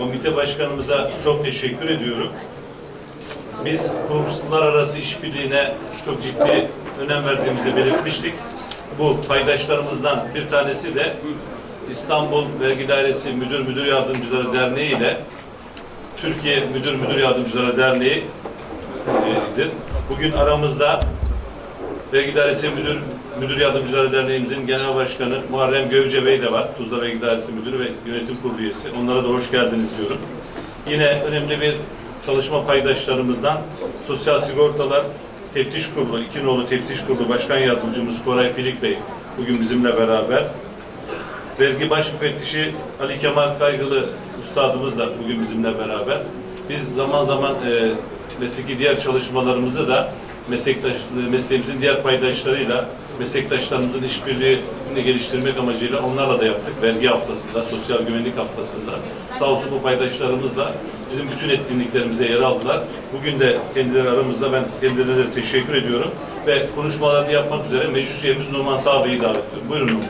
komite başkanımıza çok teşekkür ediyorum. Biz kurumlar arası işbirliğine çok ciddi önem verdiğimizi belirtmiştik. Bu paydaşlarımızdan bir tanesi de İstanbul Vergi Dairesi Müdür Müdür Yardımcıları Derneği ile Türkiye Müdür Müdür Yardımcıları Derneği'dir. Bugün aramızda Vergi Dairesi Müdür Müdür Yardımcıları Derneğimizin Genel Başkanı Muharrem Gövce Bey de var. Tuzla Vergi Dairesi Müdürü ve Yönetim Kurulu üyesi. Onlara da hoş geldiniz diyorum. Yine önemli bir çalışma paydaşlarımızdan Sosyal Sigortalar Teftiş Kurulu, İki Nolu Teftiş Kurulu Başkan Yardımcımız Koray Filik Bey bugün bizimle beraber. Vergi Baş Müfettişi Ali Kemal Kaygılı Üstadımız da bugün bizimle beraber. Biz zaman zaman e, mesleki diğer çalışmalarımızı da meslektaş, mesleğimizin diğer paydaşlarıyla, meslektaşlarımızın işbirliğini geliştirmek amacıyla onlarla da yaptık. Vergi haftasında, sosyal güvenlik haftasında. Sağ olsun bu paydaşlarımızla bizim bütün etkinliklerimize yer aldılar. Bugün de kendileri aramızda ben kendilerine de teşekkür ediyorum. Ve konuşmalarını yapmak üzere meclis üyemiz Numan Sağ Bey'i davet ediyorum. Buyurun Numan.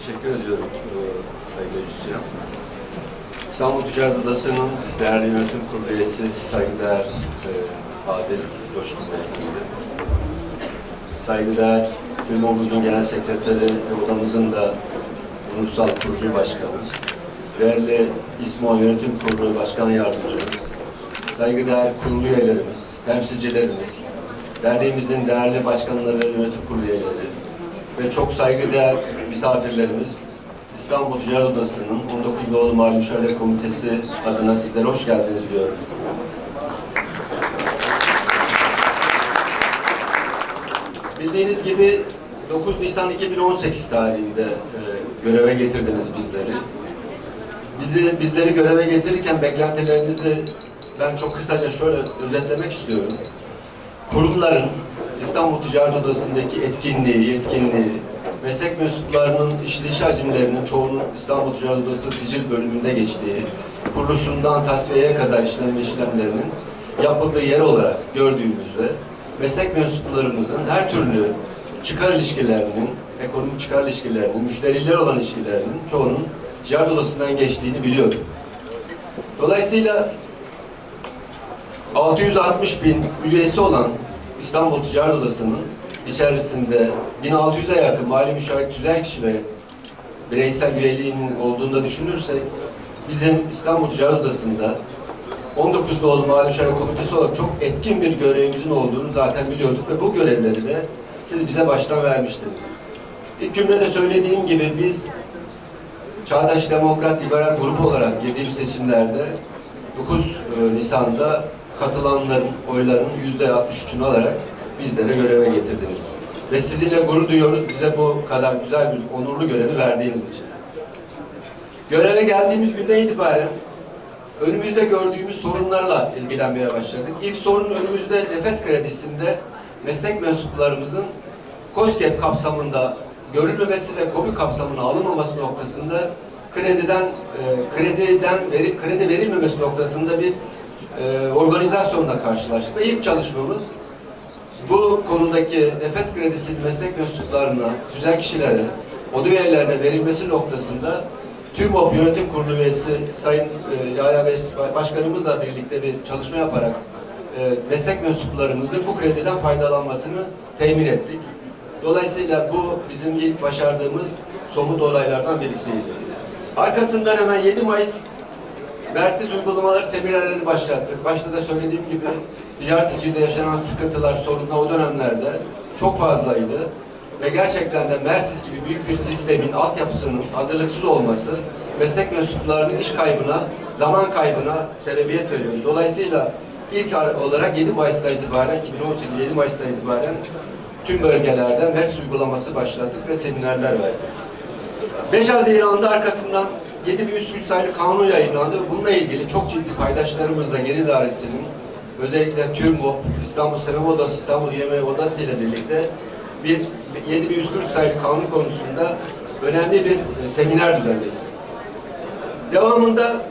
Teşekkür ediyorum e, Sayın Meclisyan. İstanbul Ticaret Odası'nın değerli yönetim kurulu üyesi saygıdeğer e, Adil Coşkun Beyefendi, saygıdeğer TÜRMOB'un Genel Sekreteri ve odamızın da ulusal kurucu başkanı, değerli İSMO Yönetim Kurulu Başkan Yardımcımız, saygıdeğer kurulu üyelerimiz, temsilcilerimiz, derneğimizin değerli başkanları, yönetim kurulu üyeleri, ve çok saygıdeğer misafirlerimiz İstanbul Ticaret Odası'nın 19 Doğulu Mali Müşavirler Komitesi adına sizlere hoş geldiniz diyorum. Bildiğiniz gibi 9 Nisan 2018 tarihinde e, göreve getirdiniz bizleri. Bizi bizleri göreve getirirken beklentilerinizi ben çok kısaca şöyle özetlemek istiyorum kurumların İstanbul Ticaret Odası'ndaki etkinliği, yetkinliği, meslek mensuplarının işleyiş hacimlerinin çoğunun İstanbul Ticaret Odası sicil bölümünde geçtiği, kuruluşundan tasfiyeye kadar işlem ve işlemlerinin yapıldığı yer olarak gördüğümüzde meslek mensuplarımızın her türlü çıkar ilişkilerinin, ekonomik çıkar ilişkilerinin, müşteriler olan ilişkilerinin çoğunun ticaret odasından geçtiğini biliyorum. Dolayısıyla 660 bin üyesi olan İstanbul Ticaret Odası'nın içerisinde 1600'e yakın mali müşavir tüzel kişi ve bireysel üyeliğinin olduğunu da düşünürsek bizim İstanbul Ticaret Odası'nda 19 Doğulu Mali Müşavir Komitesi olarak çok etkin bir görevimizin olduğunu zaten biliyorduk ve bu görevleri de siz bize baştan vermiştiniz. İlk cümlede söylediğim gibi biz Çağdaş Demokrat Liberal Grup olarak girdiğimiz seçimlerde 9 Nisan'da katılanların oylarının yüzde 63'ünü alarak bizlere göreve getirdiniz. Ve sizinle gurur duyuyoruz bize bu kadar güzel bir onurlu görevi verdiğiniz için. Göreve geldiğimiz günden itibaren önümüzde gördüğümüz sorunlarla ilgilenmeye başladık. İlk sorun önümüzde nefes kredisinde meslek mensuplarımızın COSGAP kapsamında görülmemesi ve KOBİ kapsamına alınmaması noktasında krediden e, krediden veri, kredi verilmemesi noktasında bir e, organizasyonla karşılaştık ve ilk çalışmamız bu konudaki nefes kredisi meslek mensuplarına, tüzel kişilere, oda üyelerine verilmesi noktasında TÜMOP Yönetim Kurulu üyesi Sayın e, Yahya Başkanımızla birlikte bir çalışma yaparak e, meslek mensuplarımızın bu krediden faydalanmasını temin ettik. Dolayısıyla bu bizim ilk başardığımız somut olaylardan birisiydi. Arkasından hemen 7 Mayıs Versiz uygulamalar seminerlerini başlattık. Başta da söylediğim gibi ticaret sicilde yaşanan sıkıntılar, sorunlar o dönemlerde çok fazlaydı. Ve gerçekten de Mersiz gibi büyük bir sistemin, altyapısının hazırlıksız olması meslek mensuplarının iş kaybına, zaman kaybına sebebiyet veriyor. Dolayısıyla ilk olarak 7 Mayıs'tan itibaren, 2018 7 Mayıs'tan itibaren tüm bölgelerde MERS uygulaması başlattık ve seminerler verdik. 5 Haziran'da arkasından 7103 sayılı kanun yayınlandı. Bununla ilgili çok ciddi paydaşlarımızla Geri Dairesi'nin özellikle TÜRMOP, İstanbul Sinema Odası, İstanbul Yemeği Odası ile birlikte bir 7140 sayılı kanun konusunda önemli bir e, seminer düzenledik. Devamında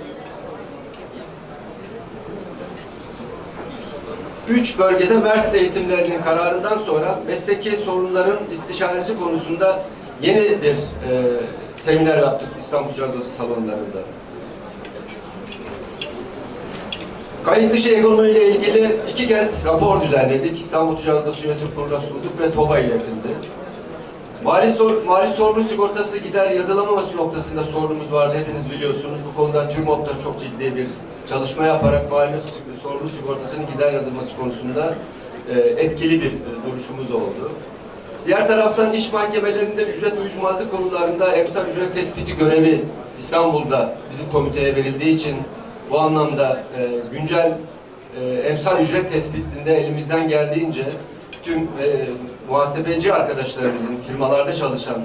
üç bölgede MERS eğitimlerinin kararından sonra mesleki sorunların istişaresi konusunda yeni bir e, seminer yaptık İstanbul Odası salonlarında. Kayıt dışı ekonomi ile ilgili iki kez rapor düzenledik. İstanbul Ticaret Odası Yönetim Kurulu'na sunduk ve TOB'a iletildi. Mali, sor, mali sorumlu sigortası gider yazılamaması noktasında sorunumuz vardı. Hepiniz biliyorsunuz. Bu konuda TÜRMOP da çok ciddi bir çalışma yaparak mali sorumlu sigortasının gider yazılması konusunda e, etkili bir e, duruşumuz oldu. Diğer taraftan iş mahkemelerinde ücret uyuşmazlık konularında emsal ücret tespiti görevi İstanbul'da bizim komiteye verildiği için bu anlamda e, güncel e, emsal ücret tespitinde elimizden geldiğince tüm e, muhasebeci arkadaşlarımızın, firmalarda çalışan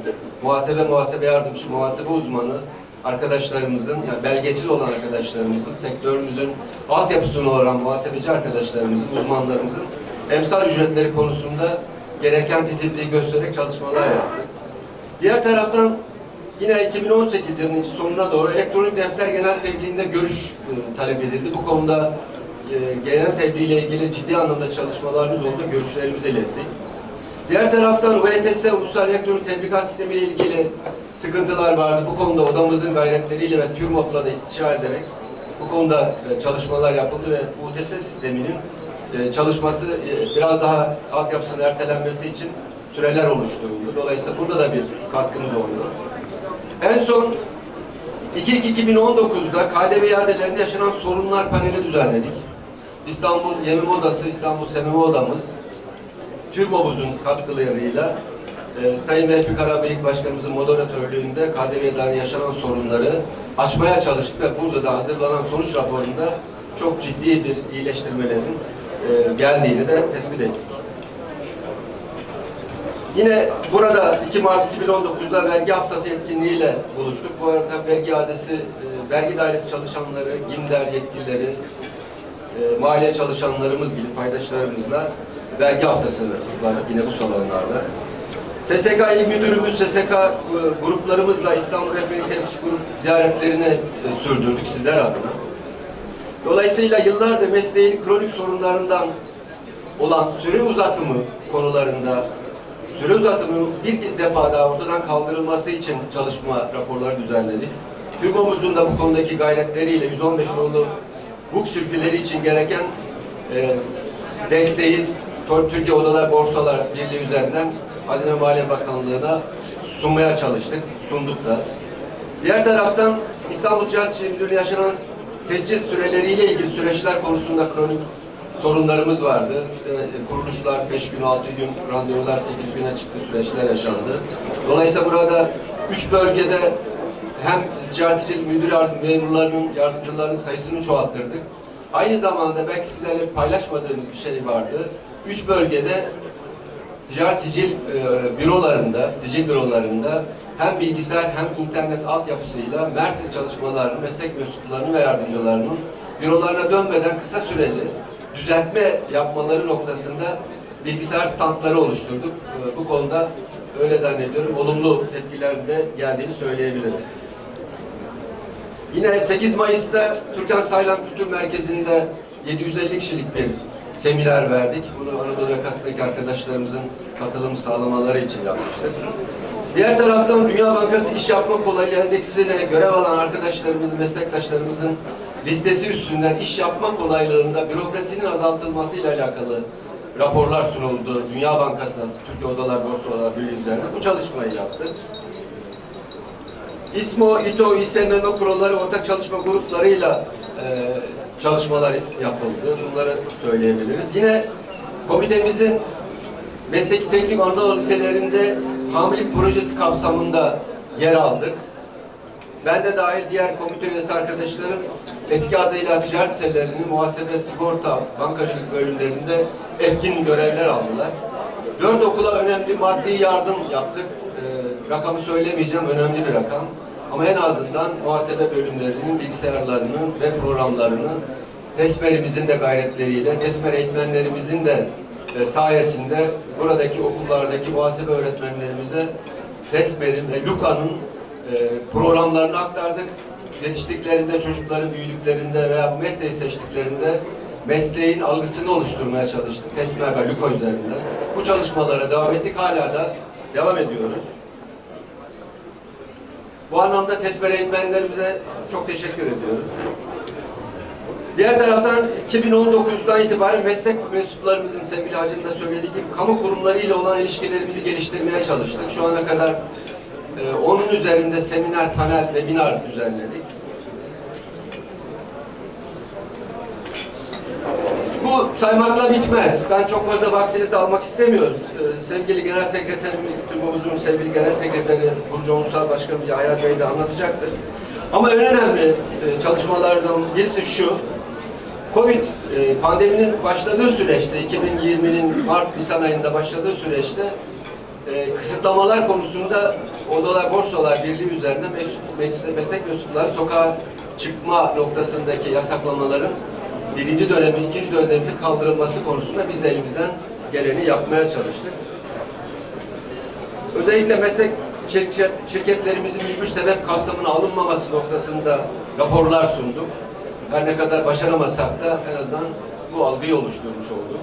muhasebe, muhasebe yardımcı, muhasebe uzmanı arkadaşlarımızın, yani belgesiz olan arkadaşlarımızın, sektörümüzün altyapısını olan muhasebeci arkadaşlarımızın, uzmanlarımızın emsal ücretleri konusunda gereken titizliği göstererek çalışmalar yaptık. Diğer taraftan yine 2018 yılının sonuna doğru elektronik defter genel tebliğinde görüş e, talep edildi. Bu konuda e, genel tebliğ ile ilgili ciddi anlamda çalışmalarımız oldu, görüşlerimizi ilettik. Diğer taraftan UETS, Ulusal Elektronik Tebligat Sistemi ile ilgili sıkıntılar vardı. Bu konuda odamızın gayretleriyle ve TÜRMOP'la da istişare ederek bu konuda e, çalışmalar yapıldı ve UTS sisteminin e, çalışması e, biraz daha altyapısının ertelenmesi için süreler oluşturuldu. Dolayısıyla burada da bir katkımız oldu. En son 2-2-2019'da KDV iadelerinde yaşanan sorunlar paneli düzenledik. İstanbul Yemim Odası, İstanbul Semimi Odamız, TÜRMOBUZ'un katkılarıyla e, Sayın Vehbi Karabıyık Başkanımızın moderatörlüğünde KDV'den yaşanan sorunları açmaya çalıştık ve burada da hazırlanan sonuç raporunda çok ciddi bir iyileştirmelerin e, geldiğini de tespit ettik. Yine burada 2 Mart 2019'da vergi haftası etkinliğiyle buluştuk. Bu arada vergi adresi, e, vergi dairesi çalışanları, GİMDER yetkilileri, e, maliye çalışanlarımız gibi paydaşlarımızla vergi haftasını kutladık yine bu salonlarda. SSK İl Müdürümüz, SSK e, gruplarımızla İstanbul Rehberlik Teftiş Grup ziyaretlerini sürdürdük sizler adına. Dolayısıyla yıllardır mesleğin kronik sorunlarından olan süre uzatımı konularında süre uzatımının bir defa daha ortadan kaldırılması için çalışma raporları düzenledik. TÜRBO'muzun da bu konudaki gayretleriyle 115 nolu hukuk sürgüleri için gereken e, desteği Türkiye Odalar Borsalar Birliği üzerinden Hazine Maliye Bakanlığı'na sunmaya çalıştık, sunduk da. Diğer taraftan İstanbul Ticaret İşleri Müdürlüğü yaşanan tescil süreleriyle ilgili süreçler konusunda kronik sorunlarımız vardı. İşte e, kuruluşlar 5 gün, 6 gün, randevular 8 güne çıktı süreçler yaşandı. Dolayısıyla burada 3 bölgede hem Ticaret İşleri Müdür memurlarının, yardımcılarının sayısını çoğalttırdık. Aynı zamanda belki sizlerle paylaşmadığımız bir şey vardı. 3 bölgede ticaret sicil e, bürolarında, sicil bürolarında hem bilgisayar hem internet altyapısıyla Mersiz çalışmalarının, meslek mensuplarının ve yardımcılarının bürolarına dönmeden kısa süreli düzeltme yapmaları noktasında bilgisayar standları oluşturduk. E, bu konuda öyle zannediyorum olumlu tepkiler de geldiğini söyleyebilirim. Yine 8 Mayıs'ta Türkan Saylan Kültür Merkezi'nde 750 kişilik bir seminer verdik. Bunu Anadolu yakasındaki arkadaşlarımızın katılım sağlamaları için yapmıştık. Diğer taraftan Dünya Bankası iş yapma kolaylığı endeksine görev alan arkadaşlarımızın, meslektaşlarımızın listesi üstünden iş yapma kolaylığında bürokrasinin azaltılmasıyla alakalı raporlar sunuldu. Dünya Bankası'na, Türkiye Odalar Borsalar Birliği üzerine bu çalışmayı yaptık. İSMO, İTO, İSMM kurulları ortak çalışma gruplarıyla e, çalışmalar yapıldı. Bunları söyleyebiliriz. Yine komitemizin mesleki teknik Anadolu liselerinde hamilelik projesi kapsamında yer aldık. Ben de dahil diğer komite üyesi arkadaşlarım eski adıyla ticaret liselerinin muhasebe, sigorta, bankacılık bölümlerinde etkin görevler aldılar. Dört okula önemli maddi yardım yaptık. Ee, rakamı söylemeyeceğim, önemli bir rakam. Ama en azından muhasebe bölümlerinin bilgisayarlarının ve programlarını TESMER'imizin de gayretleriyle, TESMER eğitmenlerimizin de e, sayesinde buradaki okullardaki muhasebe öğretmenlerimize TESMER'in ve LUKA'nın programlarını aktardık. Yetiştiklerinde, çocukların büyüdüklerinde veya bu mesleği seçtiklerinde mesleğin algısını oluşturmaya çalıştık. TESMER ve LUKA üzerinden. Bu çalışmalara devam ettik. Hala da devam ediyoruz. Bu anlamda TESMER eğitmenlerimize çok teşekkür ediyoruz. Diğer taraftan 2019'dan itibaren meslek mensuplarımızın sevgili Hacı'nın söylediği gibi kamu kurumlarıyla olan ilişkilerimizi geliştirmeye çalıştık. Şu ana kadar e, onun üzerinde seminer, panel, webinar düzenledik. Bu saymakla bitmez. Ben çok fazla vaktinizi almak istemiyorum. Ee, sevgili Genel Sekreterimiz, TÜRGOV'umuzun sevgili Genel Sekreteri Burcu Ulusal Başkanı Yahya Bey de anlatacaktır. Ama en önemli e, çalışmalardan birisi şu. Covid e, pandeminin başladığı süreçte, 2020'nin Mart-Nisan ayında başladığı süreçte e, kısıtlamalar konusunda Odalar Borsalar Birliği üzerinde mes- mes- meslek mensupları sokağa çıkma noktasındaki yasaklamaların birinci dönemi, ikinci dönemde kaldırılması konusunda biz de elimizden geleni yapmaya çalıştık. Özellikle meslek şirket, şirketlerimizin mücbir sebep kapsamına alınmaması noktasında raporlar sunduk. Her ne kadar başaramasak da en azından bu algıyı oluşturmuş olduk.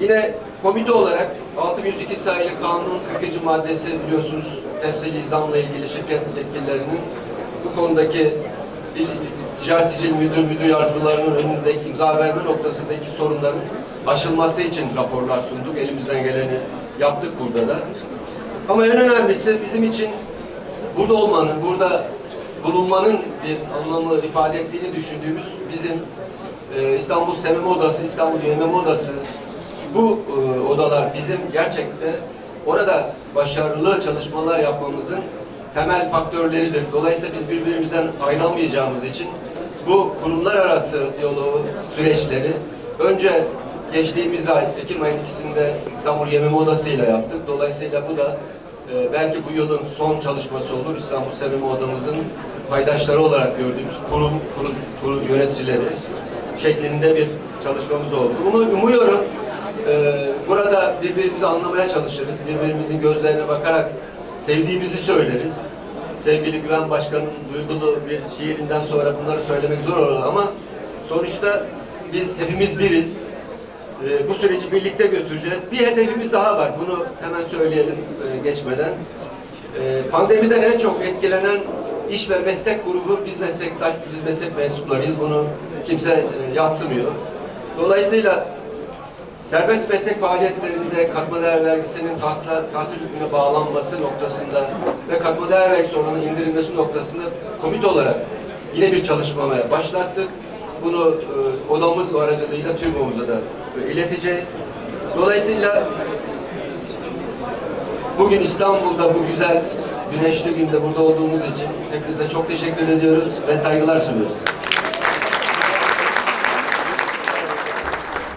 Yine komite olarak 6102 sayılı kanunun 40. maddesi biliyorsunuz temsili zamla ilgili şirket yetkililerinin bu konudaki ticaret sicil müdür müdür yardımcılarının önünde imza verme noktasındaki sorunların aşılması için raporlar sunduk. Elimizden geleni yaptık burada da. Ama en önemlisi bizim için burada olmanın, burada bulunmanın bir anlamı ifade ettiğini düşündüğümüz bizim e, İstanbul Sememe Odası, İstanbul Yememe Odası bu e, odalar bizim gerçekten orada başarılı çalışmalar yapmamızın temel faktörleridir. Dolayısıyla biz birbirimizden ayrılmayacağımız için bu kurumlar arası diyaloğu süreçleri önce geçtiğimiz ay Ekim ayının ikisinde İstanbul Yememe Odası ile yaptık. Dolayısıyla bu da e, belki bu yılın son çalışması olur. İstanbul Sememe Odamızın paydaşları olarak gördüğümüz kurum, kurum, kurum yöneticileri şeklinde bir çalışmamız oldu. Umu- Umuyorum e, burada birbirimizi anlamaya çalışırız. Birbirimizin gözlerine bakarak sevdiğimizi söyleriz. Sevgili Güven Başkan'ın duygulu bir şiirinden sonra bunları söylemek zor olur ama sonuçta biz hepimiz biriz. E, bu süreci birlikte götüreceğiz. Bir hedefimiz daha var. Bunu hemen söyleyelim e, geçmeden. E, pandemiden en çok etkilenen iş ve meslek grubu biz meslektaş, biz meslek mensuplarıyız. Bunu kimse e, yatsımıyor. Dolayısıyla serbest meslek faaliyetlerinde katma değer vergisinin tahsil hükmüne bağlanması noktasında ve katma değer vergisi oranının indirilmesi noktasında komite olarak yine bir çalışmaya başlattık. Bunu e, odamız aracılığıyla TÜRGO'muza da e, ileteceğiz. Dolayısıyla bugün İstanbul'da bu güzel güneşli günde burada olduğumuz için hepinize çok teşekkür ediyoruz ve saygılar sunuyoruz.